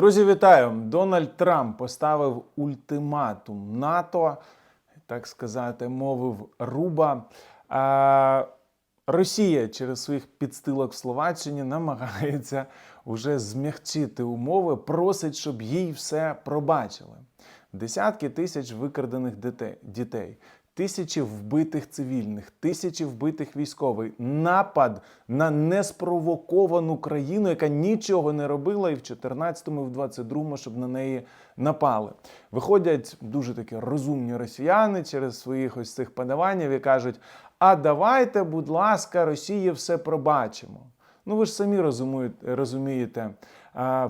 Друзі, вітаю! Дональд Трамп поставив ультиматум НАТО, так сказати, мовив Руба. А Росія через своїх підстилок в Словаччині намагається уже змягчити умови, просить, щоб їй все пробачили. Десятки тисяч викрадених дітей, тисячі вбитих цивільних, тисячі вбитих військових, напад на неспровоковану країну, яка нічого не робила, і в 14-му, і в 22-му, щоб на неї напали. Виходять дуже такі розумні росіяни через своїх ось цих подаванів і кажуть: а давайте, будь ласка, Росії все пробачимо. Ну ви ж самі розумієте,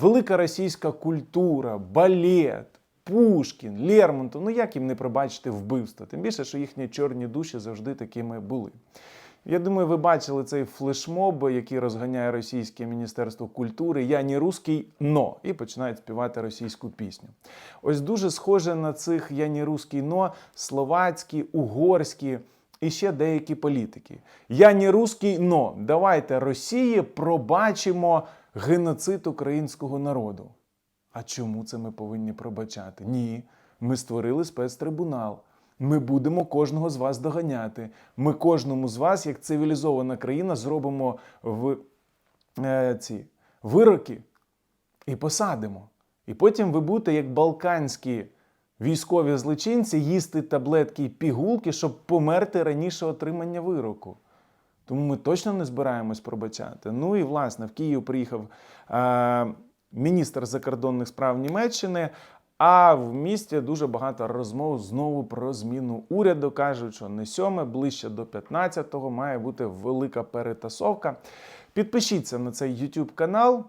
велика російська культура, балет. Пушкін, Лермонтов, ну як їм не пробачити вбивство? Тим більше, що їхні чорні душі завжди такими були. Я думаю, ви бачили цей флешмоб, який розганяє російське міністерство культури. Я не русський, но і починають співати російську пісню. Ось дуже схоже на цих я не русський, но словацькі, угорські і ще деякі політики. Я не русський, но давайте Росії пробачимо геноцид українського народу. А чому це ми повинні пробачати? Ні. Ми створили спецтрибунал. Ми будемо кожного з вас доганяти. Ми кожному з вас, як цивілізована країна, зробимо в, е, ці вироки і посадимо. І потім ви будете, як балканські військові злочинці, їсти таблетки і пігулки, щоб померти раніше отримання вироку. Тому ми точно не збираємось пробачати. Ну і власне в Київ приїхав е, міністр закордонних справ Німеччини. А в місті дуже багато розмов знову про зміну уряду. кажуть, що не сьоме, ближче до 15-го має бути велика перетасовка. Підпишіться на цей YouTube канал.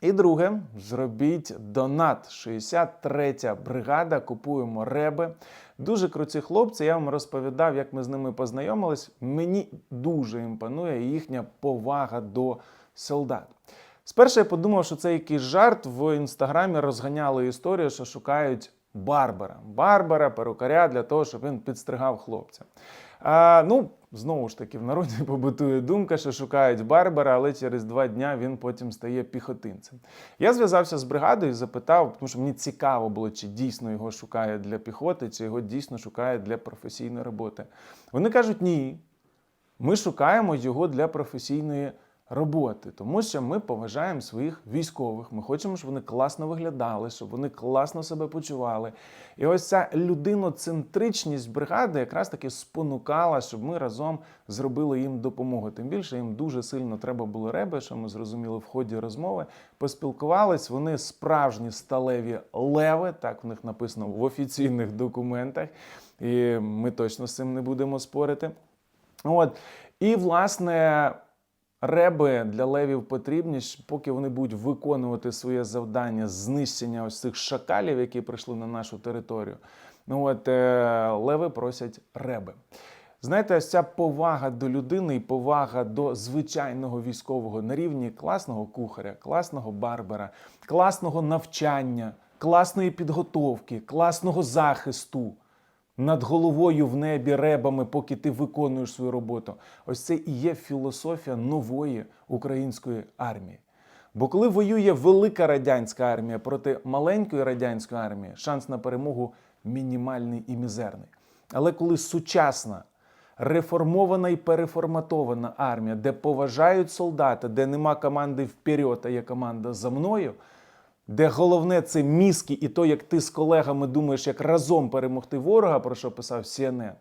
І друге, зробіть донат. 63-я бригада. Купуємо реби. Дуже круті хлопці. Я вам розповідав, як ми з ними познайомились. Мені дуже імпонує їхня повага до солдат. Спершу я подумав, що це якийсь жарт. В інстаграмі розганяли історію, що шукають барбера. Барбера, перукаря для того, щоб він підстригав хлопця. А, ну, знову ж таки, в народі побутує думка, що шукають барбера, але через два дня він потім стає піхотинцем. Я зв'язався з бригадою і запитав, тому що мені цікаво було, чи дійсно його шукають для піхоти, чи його дійсно шукають для професійної роботи. Вони кажуть, ні. Ми шукаємо його для професійної роботи, тому що ми поважаємо своїх військових. Ми хочемо, щоб вони класно виглядали, щоб вони класно себе почували. І ось ця людиноцентричність бригади якраз таки спонукала, щоб ми разом зробили їм допомогу. Тим більше їм дуже сильно треба було реби, що ми зрозуміли в ході розмови. Поспілкувались. Вони справжні сталеві леви, так в них написано в офіційних документах, і ми точно з цим не будемо спорити. От. І, власне, реби для левів потрібні, поки вони будуть виконувати своє завдання знищення ось цих шакалів, які прийшли на нашу територію. Ну от е, леви просять реби. Знаєте, ось ця повага до людини і повага до звичайного військового на рівні класного кухаря, класного барбера, класного навчання, класної підготовки, класного захисту над головою в небі ребами, поки ти виконуєш свою роботу. Ось це і є філософія нової української армії. Бо коли воює велика радянська армія проти маленької радянської армії, шанс на перемогу мінімальний і мізерний. Але коли сучасна, реформована і переформатована армія, де поважають солдата, де нема команди вперед, а є команда за мною, де головне це мізки і то, як ти з колегами думаєш, як разом перемогти ворога, про що писав CNN,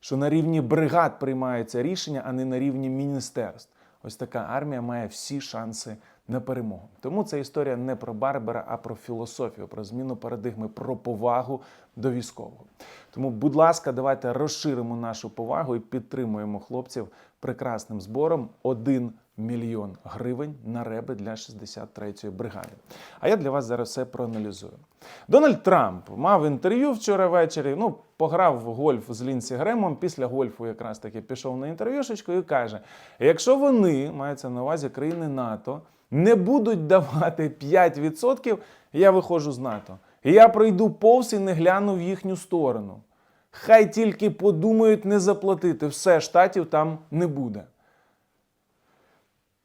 що на рівні бригад приймаються рішення, а не на рівні міністерств. Ось така армія має всі шанси на перемогу. Тому це історія не про Барбера, а про філософію, про зміну парадигми, про повагу до військового. Тому, будь ласка, давайте розширимо нашу повагу і підтримуємо хлопців прекрасним збором 1 мільйон гривень на реби для 63-ї бригади. А я для вас зараз все проаналізую. Дональд Трамп мав інтерв'ю вчора ввечері. Ну, пограв в гольф з Лінсі Гремом. Після гольфу якраз таки пішов на інтерв'юшечку і каже: якщо вони, мається на увазі країни НАТО, не будуть давати 5%, я виходжу з НАТО. Я пройду повз і не гляну в їхню сторону. Хай тільки подумають не заплатити, все, штатів там не буде.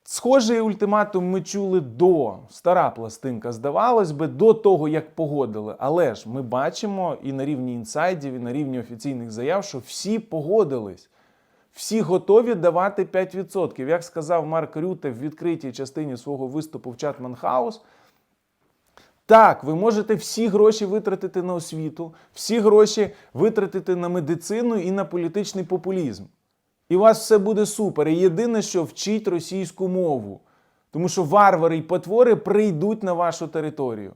Схожий ультиматум ми чули до стара пластинка, здавалось би, до того, як погодили. Але ж ми бачимо і на рівні інсайдів, і на рівні офіційних заяв, що всі погодились. Всі готові давати 5%. Як сказав Марк Рюте в відкритій частині свого виступу в Чатман Хаус, так, ви можете всі гроші витратити на освіту, всі гроші витратити на медицину і на політичний популізм. І у вас все буде супер. І єдине, що вчіть російську мову. Тому що варвари і потвори прийдуть на вашу територію.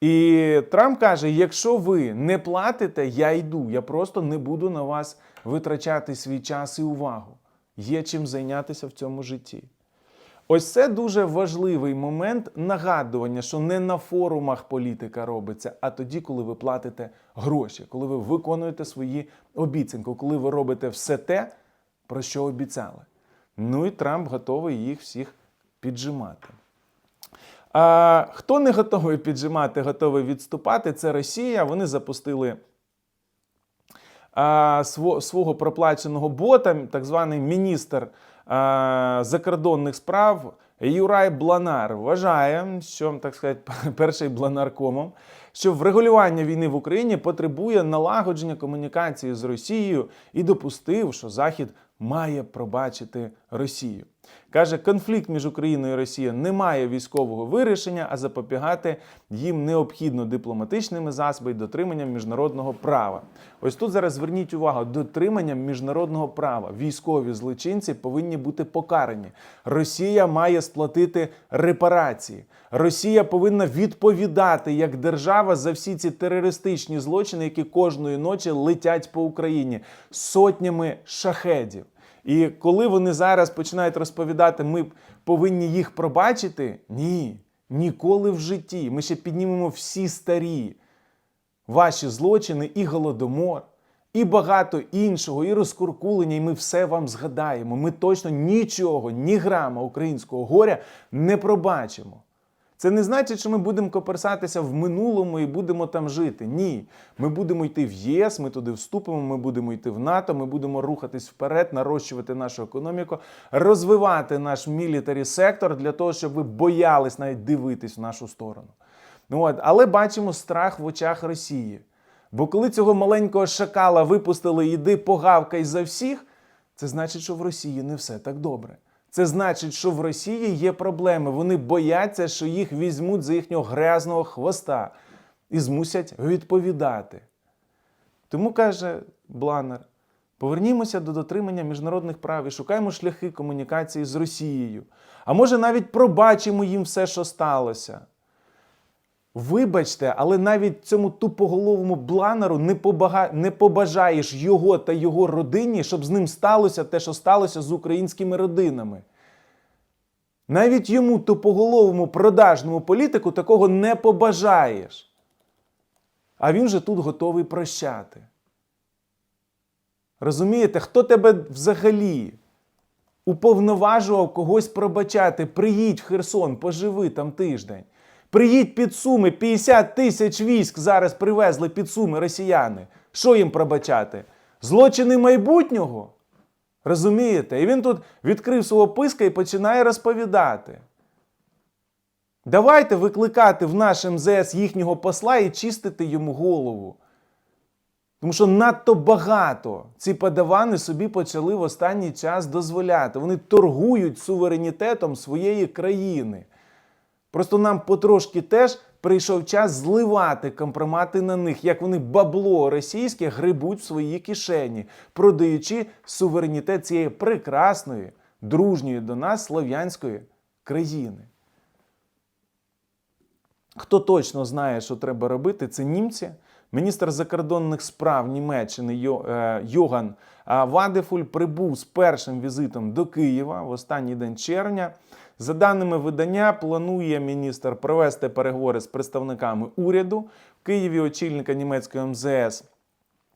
І Трамп каже: якщо ви не платите, я йду. Я просто не буду на вас витрачати свій час і увагу. Є чим зайнятися в цьому житті. Ось це дуже важливий момент нагадування, що не на форумах політика робиться, а тоді, коли ви платите гроші, коли ви виконуєте свої обіцянки, коли ви робите все те, про що обіцяли. Ну і Трамп готовий їх всіх піджимати. А, хто не готовий піджимати, готовий відступати, це Росія. Вони запустили а, сво- свого проплаченого бота, так званий міністр закордонних справ Юрай Бланар вважає, що так сказати, перший бланаркомом, що врегулювання війни в Україні потребує налагодження комунікації з Росією і допустив, що Захід має пробачити Росію. Каже, конфлікт між Україною і Росією не має військового вирішення, а запобігати їм необхідно дипломатичними засобами дотриманням міжнародного права. Ось тут зараз зверніть увагу: дотриманням міжнародного права. Військові злочинці повинні бути покарані. Росія має сплатити репарації. Росія повинна відповідати як держава за всі ці терористичні злочини, які кожної ночі летять по Україні сотнями шахедів. І коли вони зараз починають розповідати, ми повинні їх пробачити, ні, ніколи в житті. Ми ще піднімемо всі старі ваші злочини і голодомор, і багато іншого, і розкуркулення, і ми все вам згадаємо. Ми точно нічого, ні грама українського горя не пробачимо. Це не значить, що ми будемо коперсатися в минулому і будемо там жити. Ні. Ми будемо йти в ЄС, ми туди вступимо, ми будемо йти в НАТО, ми будемо рухатись вперед, нарощувати нашу економіку, розвивати наш мілітарі сектор для того, щоб ви боялись навіть дивитись в нашу сторону. Ну, от. Але бачимо страх в очах Росії. Бо коли цього маленького шакала випустили іди погавкай за всіх, це значить, що в Росії не все так добре. Це значить, що в Росії є проблеми. Вони бояться, що їх візьмуть за їхнього грязного хвоста і змусять відповідати. Тому каже Бланер: повернімося до дотримання міжнародних прав і шукаємо шляхи комунікації з Росією. А може навіть пробачимо їм все, що сталося. Вибачте, але навіть цьому тупоголовому бланеру не, побага... не побажаєш його та його родині, щоб з ним сталося те, що сталося з українськими родинами. Навіть йому тупоголовому продажному політику такого не побажаєш. А він же тут готовий прощати. Розумієте, хто тебе взагалі уповноважував когось пробачати? Приїдь в Херсон, поживи там тиждень. Приїдь під Суми, 50 тисяч військ зараз привезли під Суми росіяни. Що їм пробачати? Злочини майбутнього? Розумієте? І він тут відкрив свого писка і починає розповідати. Давайте викликати в наш МЗС їхнього посла і чистити йому голову. Тому що надто багато ці подавани собі почали в останній час дозволяти. Вони торгують суверенітетом своєї країни. Просто нам потрошки теж прийшов час зливати компромати на них, як вони бабло російське грибуть в свої кишені, продаючи суверенітет цієї прекрасної, дружньої до нас слов'янської країни. Хто точно знає, що треба робити, це німці. Міністр закордонних справ Німеччини е, Йоган Вадефуль прибув з першим візитом до Києва в останній день червня. За даними видання, планує міністр провести переговори з представниками уряду. В Києві очільника німецької МЗС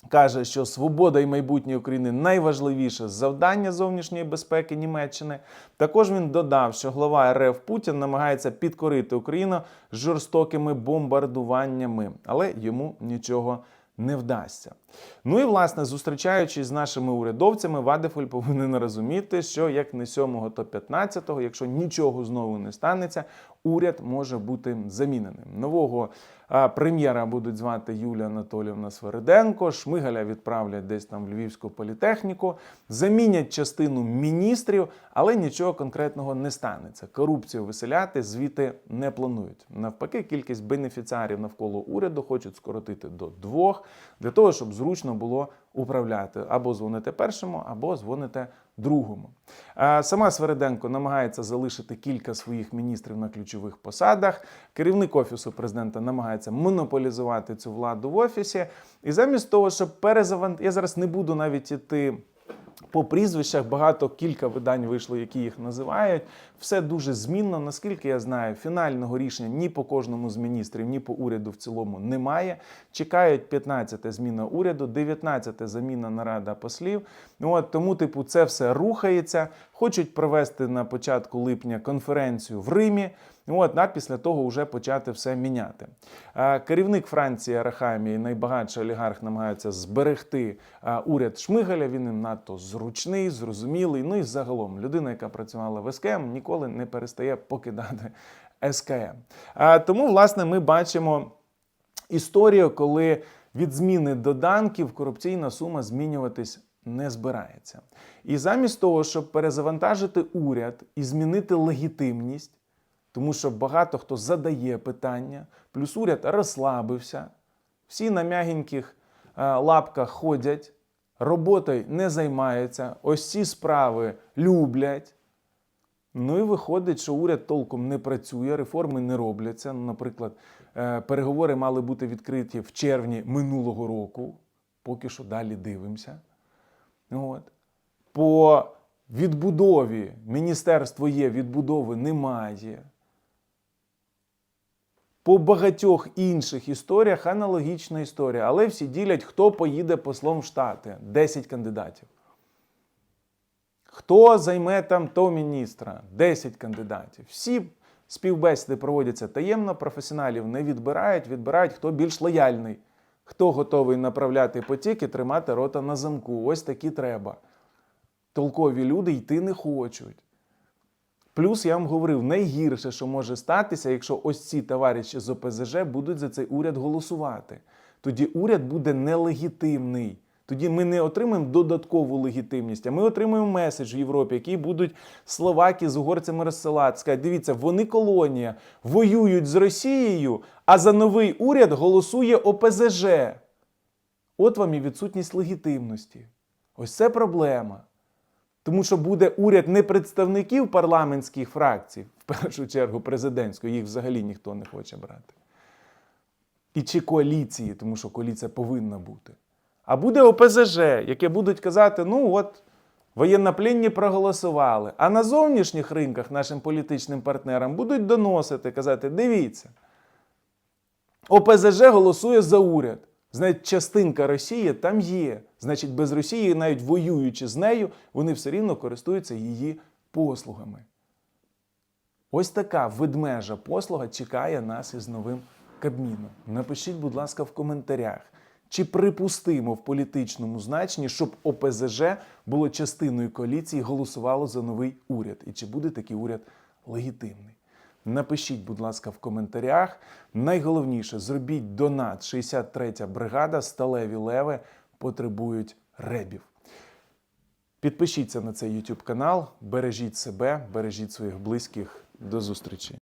каже, що свобода і майбутнє України найважливіше завдання зовнішньої безпеки Німеччини. Також він додав, що глава РФ Путін намагається підкорити Україну жорстокими бомбардуваннями, але йому нічого не вдасться. Ну і власне, зустрічаючись з нашими урядовцями, Вадефоль повинен розуміти, що як не 7, то 15, якщо нічого знову не станеться, уряд може бути заміненим. Нового прем'єра будуть звати Юлія Анатоліївна Свериденко. Шмигаля відправлять десь там в Львівську політехніку, замінять частину міністрів, але нічого конкретного не станеться. Корупцію виселяти звідти не планують. Навпаки, кількість бенефіціарів навколо уряду хочуть скоротити до двох для того, щоб зручно було управляти або дзвоните першому, або дзвоните другому. Сама Свериденко намагається залишити кілька своїх міністрів на ключових посадах. Керівник офісу президента намагається монополізувати цю владу в офісі. І замість того, щоб перезавант... я зараз не буду навіть іти. По прізвищах багато кілька видань вийшло, які їх називають. Все дуже змінно. Наскільки я знаю, фінального рішення ні по кожному з міністрів, ні по уряду в цілому немає. Чекають 15 зміна уряду, 19 заміна нарада послів. От тому, типу, це все рухається. Хочуть провести на початку липня конференцію в Римі. От, а після того вже почати все міняти. Керівник Франції Арахамії, найбагатший олігарх, намагається зберегти уряд Шмигаля. Він їм надто зручний, зрозумілий. Ну і загалом людина, яка працювала в СКМ, ніколи не перестає покидати СКМ. Тому, власне, ми бачимо історію, коли від зміни доданків корупційна сума змінюватись не збирається. І замість того, щоб перезавантажити уряд і змінити легітимність, тому що багато хто задає питання, плюс уряд розслабився, всі на м'ягеньких лапках ходять, роботою не займаються, ось ці справи люблять. Ну і виходить, що уряд толком не працює, реформи не робляться. Ну, Наприклад, е, переговори мали бути відкриті в червні минулого року. Поки що далі дивимося. От. По відбудові міністерство є, відбудови немає. По багатьох інших історіях аналогічна історія, але всі ділять, хто поїде послом в Штати. 10 кандидатів. Хто займе там то міністра? 10 кандидатів. Всі співбесіди проводяться таємно, професіоналів не відбирають, відбирають, хто більш лояльний, хто готовий направляти потік і тримати рота на замку. Ось такі треба. Толкові люди йти не хочуть. Плюс я вам говорив, найгірше, що може статися, якщо ось ці товариші з ОПЗЖ будуть за цей уряд голосувати. Тоді уряд буде нелегітимний. Тоді ми не отримаємо додаткову легітимність, а ми отримаємо меседж в Європі, який будуть словаки з угорцями розсилати. Сказати, дивіться, вони колонія, воюють з Росією, а за новий уряд голосує ОПЗЖ. От вам і відсутність легітимності. Ось це проблема. Тому що буде уряд не представників парламентських фракцій, в першу чергу президентської, їх взагалі ніхто не хоче брати. І чи коаліції, тому що коаліція повинна бути. А буде ОПЗЖ, яке будуть казати: ну от, воєннопленні проголосували. А на зовнішніх ринках нашим політичним партнерам будуть доносити, казати: дивіться, ОПЗЖ голосує за уряд. Значить, частинка Росії там є. Значить, без Росії, навіть воюючи з нею, вони все рівно користуються її послугами. Ось така ведмежа послуга чекає нас із новим Кабміном. Напишіть, будь ласка, в коментарях, чи припустимо в політичному значенні, щоб ОПЗЖ було частиною коаліції голосувало за новий уряд, і чи буде такий уряд легітимний. Напишіть, будь ласка, в коментарях. Найголовніше, зробіть донат. 63-я бригада, сталеві леви потребують ребів. Підпишіться на цей YouTube канал, бережіть себе, бережіть своїх близьких. До зустрічі!